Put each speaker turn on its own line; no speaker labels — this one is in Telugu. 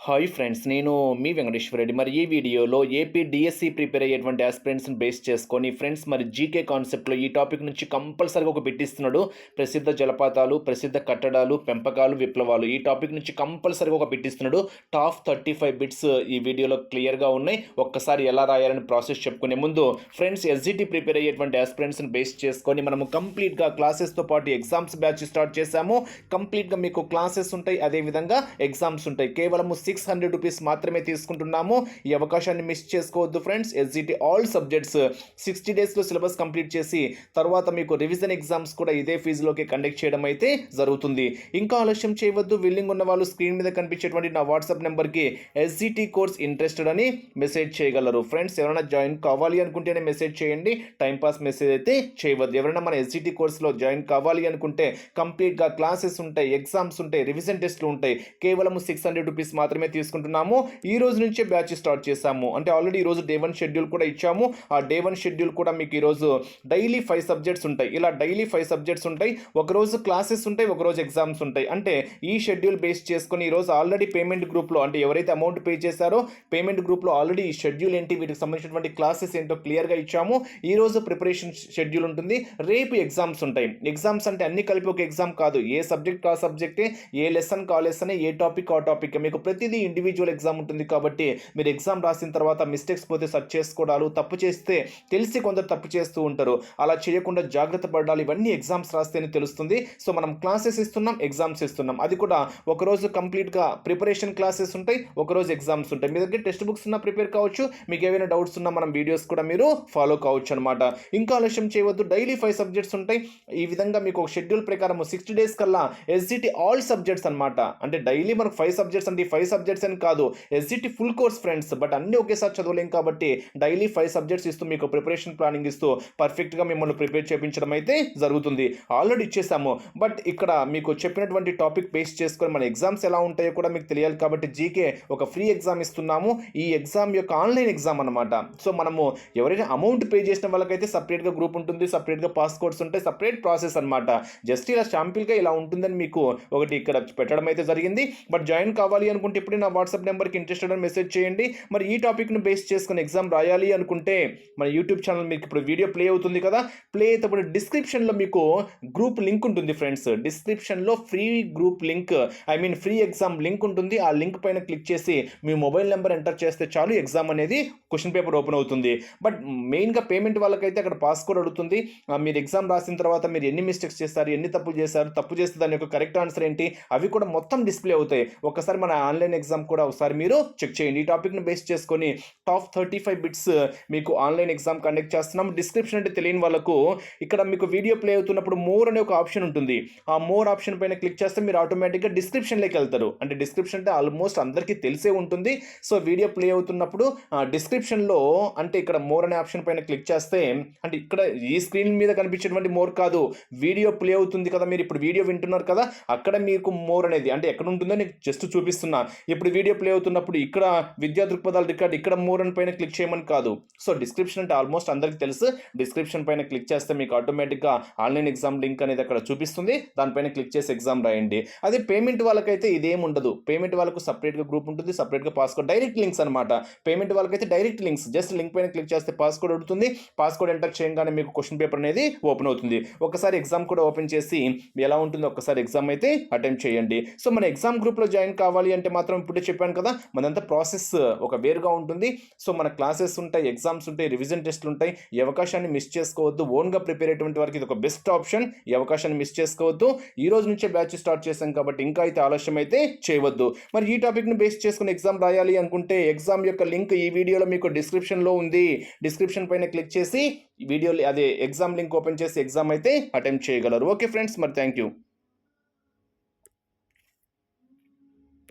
హాయ్ ఫ్రెండ్స్ నేను మీ వెంకటేశ్వర రెడ్డి. మరి ఈ వీడియోలో ఏపీ డిఎస్సి ప్రిపేర్ అయ్యేటువంటి ఆస్పిరెంట్స్ని బేస్ చేసుకొని ఫ్రెండ్స్ మరి జీకే కాన్సెప్ట్లో ఈ టాపిక్ నుంచి కంపల్సరీగా ఒక పెట్టిస్తున్నాడు. ప్రసిద్ధ జలపాతాలు ప్రసిద్ధ కట్టడాలు పెంపకాలు విప్లవాలు ఈ టాపిక్ నుంచి కంపల్సరీగా ఒక పెట్టిస్తున్నాడు. టాప్ థర్టీ ఫైవ్ బిట్స్ ఈ వీడియోలో క్లియర్గా ఉన్నాయి. ఒక్కసారి ఎలా రాయాలని ప్రాసెస్ చెప్పుకునే ముందు ఫ్రెండ్స్ ఎస్జిటి ప్రిపేర్ అయ్యేటువంటి ఆస్పిరెంట్స్ని బేస్ చేసుకొని మనము కంప్లీట్గా క్లాసెస్తో పాటు ఎగ్జామ్స్ బ్యాచ్ స్టార్ట్ చేశాము. కంప్లీట్గా మీకు క్లాసెస్ ఉంటాయి. అదేవిధంగా ఎగ్జామ్స్ ఉంటాయి. కేవలము సిక్స్ హండ్రెడ్ రూపీస్ మాత్రమే తీసుకుంటున్నాము. ఈ అవకాశాన్ని మిస్ చేసుకోవద్దు friends. SGT all subjects sixty డేస్లో సిలబస్ కంప్లీట్ చేసి తర్వాత మీకు రివిజన్ ఎగ్జామ్స్ కూడా ఇదే ఫీజులోకి కండక్ట్ చేయడం అయితే జరుగుతుంది. ఇంకా ఆలస్యం చేయవద్దు. విల్లింగ్ ఉన్న వాళ్ళు స్క్రీన్ మీద కనిపించేటువంటి నా వాట్సాప్ నెంబర్కి ఎస్జిటి కోర్స్ ఇంట్రెస్టెడ్ అని మెసేజ్ చేయగలరు. ఫ్రెండ్స్ ఎవరైనా జాయిన్ కావాలి అనుకుంటేనే మెసేజ్ చేయండి. టైంపాస్ మెసేజ్ అయితే చేయవద్దు. ఎవరైనా మన ఎస్జిటి కోర్స్లో జాయిన్ కావాలి అనుకుంటే కంప్లీట్గా క్లాసెస్ ఉంటాయి ఎగ్జామ్స్ ఉంటాయి రివిజన్ టెస్ట్లు ఉంటాయి. కేవలం సిక్స్ హండ్రెడ్ రూపీస్ మాత్రమే తీసుకుంటున్నాము. ఈ రోజు నుంచే బ్యాచ్ స్టార్ట్ చేశాము. అంటే ఆల్రెడీ ఈ రోజు డే వన్ షెడ్యూల్ కూడా ఇచ్చాము. ఆ డే వన్ షెడ్యూల్ కూడా మీకు ఈరోజు డైలీ ఫైవ్ సబ్జెక్ట్స్ ఉంటాయి. ఇలా డైలీ ఫైవ్ సబ్జెక్ట్స్ ఉంటాయి. ఒకరోజు క్లాసెస్ ఉంటాయి ఒకరోజు ఎగ్జామ్స్ ఉంటాయి. అంటే ఈ షెడ్యూల్ బేస్ చేసుకుని ఈరోజు ఆల్రెడీ పేమెంట్ గ్రూప్లో అంటే ఎవరైతే అమౌంట్ పే చేశారో పేమెంట్ గ్రూప్లో ఆల్రెడీ ఈ షెడ్యూల్ ఏంటి వీటికి సంబంధించినటువంటి క్లాసెస్ ఏంటో క్లియర్గా ఇచ్చాము. ఈ రోజు ప్రిపరేషన్ షెడ్యూల్ ఉంటుంది. రేపు ఎగ్జామ్స్ ఉంటాయి. ఎగ్జామ్స్ అంటే అన్ని కలిపి ఒక ఎగ్జామ్ కాదు. ఏ సబ్జెక్ట్ ఆ సబ్జెక్టే ఏ లెసన్ కా లెసన్ ఏ టాపిక్ ఆ టాపిక్. మీకు ప్రతి ప్రతిదీ ఇండివిజువల్ ఎగ్జామ్ ఉంటుంది కాబట్టి మీరు ఎగ్జామ్ రాసిన తర్వాత మిస్టేక్స్ పోతే సర్చ్ చేసుకోవడాలు తప్పు చేస్తే తెలిసి కొందరు తప్పు చేస్తూ ఉంటారు. అలా చేయకుండా జాగ్రత్త పడాలి. ఇవన్నీ ఎగ్జామ్స్ రాస్తేనే తెలుస్తుంది. సో మనం క్లాసెస్ ఇస్తున్నాం ఎగ్జామ్స్ ఇస్తున్నాం. అది కూడా ఒకరోజు కంప్లీట్గా ప్రిపరేషన్ క్లాసెస్ ఉంటాయి ఒకరోజు ఎగ్జామ్స్ ఉంటాయి. మీ దగ్గర టెక్స్ట్ బుక్స్ ఉన్నా ప్రిపేర్ కావచ్చు. మీకు ఏమైనా డౌట్స్ ఉన్నా మనం వీడియోస్ కూడా మీరు ఫాలో కావచ్చు అనమాట ఇంకా ఆలస్యం చేయవద్దు. డైలీ ఫైవ్ సబ్జెక్ట్స్ ఉంటాయి. ఈ విధంగా మీకు ఒక షెడ్యూల్ ప్రకారం సిక్స్టీ డేస్ కల్లా ఎస్జిటి ఆల్ సబ్జెక్ట్స్ అనమాట అంటే డైలీ మనకు ఫైవ్ సబ్జెక్ట్స్ అంటే ఫైవ్ సబ్జెక్ట్స్ అని కాదు. SGT full course friends but అన్ని ఒకేసారి చదవలేం కాబట్టి డైలీ ఫైవ్ సబ్జెక్ట్స్ ఇస్తూ మీకు ప్రిపరేషన్ ప్లానింగ్ ఇస్తూ పర్ఫెక్ట్గా మిమ్మల్ని ప్రిపేర్ చేయించడం అయితే జరుగుతుంది. ఆల్రెడీ ఇచ్చేసాము. బట్ ఇక్కడ మీకు చెప్పినటువంటి టాపిక్ బేస్ చేసుకొని మన ఎగ్జామ్స్ ఎలా ఉంటాయో కూడా మీకు తెలియాలి కాబట్టి జీకే ఒక ఫ్రీ ఎగ్జామ్ ఇస్తున్నాము. ఈ ఎగ్జామ్ యొక్క ఆన్లైన్ ఎగ్జామ్ అనమాట సో మనము ఎవరైనా అమౌంట్ పే చేసిన వాళ్ళకైతే సపరేట్గా గ్రూప్ ఉంటుంది సపరేట్గా పాస్ కోడ్స్ ఉంటాయి సపరేట్ ప్రాసెస్ అనమాట జస్ట్ ఇలా శాంపిల్గా ఇలా ఉంటుందని మీకు ఒకటి ఇక్కడ పెట్టడం అయితే జరిగింది. బట్ జాయిన్ కావాలి అనుకుంటే ఎప్పుడు నా వాట్సాప్ నెంబర్కి ఇంట్రెస్టెడ్ అని మెసేజ్ చేయండి. మరి ఈ టాపిక్ను బేస్ చేసుకుని ఎగ్జామ్ రాయాలి అనుకుంటే మన యూట్యూబ్ ఛానల్ మీకు ఇప్పుడు వీడియో ప్లే అవుతుంది కదా. ప్లే అయ్యేటప్పుడు డిస్క్రిప్షన్లో మీకు గ్రూప్ లింక్ ఉంటుంది ఫ్రెండ్స్ డిస్క్రిప్షన్లో free group link I mean free exam link ఉంటుంది. ఆ లింక్ పైన క్లిక్ చేసి మీ మొబైల్ నెంబర్ ఎంటర్ చేస్తే చాలు ఎగ్జామ్ అనేది క్వశ్చన్ పేపర్ ఓపెన్ అవుతుంది. బట్ మెయిన్గా పేమెంట్ వాళ్ళకైతే అక్కడ పాస్ కోడ్ అడుగుతుంది మీరు ఎగ్జామ్ రాసిన తర్వాత మీరు ఎన్ని మిస్టేక్స్ చేస్తారు ఎన్ని తప్పులు చేశారు తప్పు చేస్తే దాని యొక్క కరెక్ట్ ఆన్సర్ ఏంటి? అవి కూడా మొత్తం డిస్ప్లే అవుతాయి. ఒకసారి మన ఆన్లైన్ ఎగ్జామ్ కూడా ఒకసారి మీరు చెక్ చేయండి. ఈ టాపిక్ని బేస్ చేసుకొని top thirty five bits uh, మీకు ఆన్లైన్ ఎగ్జామ్ కండక్ట్ చేస్తున్నాం. డిస్క్రిప్షన్ అంటే తెలియని వాళ్ళకు ఇక్కడ మీకు వీడియో ప్లే అవుతున్నప్పుడు మోర్ అనే ఒక ఆప్షన్ ఉంటుంది. ఆ మోర్ ఆప్షన్ పైన క్లిక్ చేస్తే మీరు ఆటోమేటిక్గా డిస్క్రిప్షన్లోకి వెళ్తారు. అంటే డిస్క్రిప్షన్ అంటే ఆల్మోస్ట్ అందరికీ తెలిసే ఉంటుంది. సో వీడియో ప్లే అవుతున్నప్పుడు డిస్క్రిప్షన్లో అంటే ఇక్కడ మోర్ అనే ఆప్షన్ పైన క్లిక్ చేస్తే అంటే ఇక్కడ ఈ స్క్రీన్ మీద కనిపించేటువంటి మోర్ కాదు. వీడియో ప్లే అవుతుంది కదా మీరు. ఇప్పుడు వీడియో వింటున్నారు కదా. అక్కడ మీకు మోర్ అనేది అంటే ఎక్కడ ఉంటుందో నేను జస్ట్ చూపిస్తున్నా. ఇప్పుడు వీడియో ప్లే అవుతున్నప్పుడు ఇక్కడ విద్యా దృక్పథాల రికార్డ్ ఇక్కడ మోర్ అని పైన క్లిక్ చేయమని కాదు. సో డిస్క్రిప్షన్ అంటే ఆల్మోస్ట్ అందరికీ తెలుసు. డిస్క్రిప్షన్ పైన క్లిక్ చేస్తే మీకు ఆటోమేటిక్గా ఆన్లైన్ ఎగ్జామ్ లింక్ అనేది అక్కడ చూపిస్తుంది. దానిపైన క్లిక్ చేసి ఎగ్జామ్ రాయండి. అదే పేమెంట్ వాళ్ళకైతే ఇదేం ఉండదు. పేమెంట్ వాళ్ళకు సపరేట్గా గ్రూప్ ఉంటుంది. సపరేట్గా పాస్కోడ్ డైరెక్ట్ లింక్స్ అనమాట పేమెంట్ వాళ్ళకైతే డైరెక్ట్ లింక్స్. జస్ట్ లింక్ పైన క్లిక్ చేస్తే పాస్కోడ్ అడుగుతుంది. పాస్కోడ్ ఎంటర్ చేయగానే మీకు క్వశ్చన్ పేపర్ అనేది ఓపెన్ అవుతుంది. ఒకసారి ఎగ్జామ్ కూడా ఓపెన్ చేసి ఎలా ఉంటుందో ఒకసారి ఎగ్జామ్ అయితే అటెంప్ట్ చేయండి. సో మన ఎగ్జామ్ గ్రూప్లో జాయిన్ కావాలి అంటే మాత్రం మాత్రం ఇప్పుడే చెప్పాను కదా మనంతా ప్రాసెస్ ఒక వేరుగా ఉంటుంది. సో మన క్లాసెస్ ఉంటాయి ఎగ్జామ్స్ ఉంటాయి రివిజన్ టెస్ట్లు ఉంటాయి. ఈ అవకాశాన్ని మిస్ చేసుకోవద్దు. ఓన్గా ప్రిపేర్ అయ్యేటువంటి వారికి ఇది ఒక బెస్ట్ ఆప్షన్ ఈ అవకాశాన్ని మిస్ చేసుకోవద్దు. ఈ రోజు నుంచే బ్యాచ్ స్టార్ట్ చేశాం కాబట్టి ఇంకా అయితే ఆలస్యం అయితే చేయవద్దు. మరి ఈ టాపిక్ని బేస్ చేసుకుని ఎగ్జామ్ రాయాలి అనుకుంటే ఎగ్జామ్ యొక్క లింక్ ఈ వీడియోలో మీకు డిస్క్రిప్షన్లో ఉంది. డిస్క్రిప్షన్ పైన క్లిక్ చేసి వీడియో అదే ఎగ్జామ్ లింక్ ఓపెన్ చేసి ఎగ్జామ్ అయితే అటెంప్ట్ చేయగలరు. ఓకే ఫ్రెండ్స్ మరి థ్యాంక్ యూ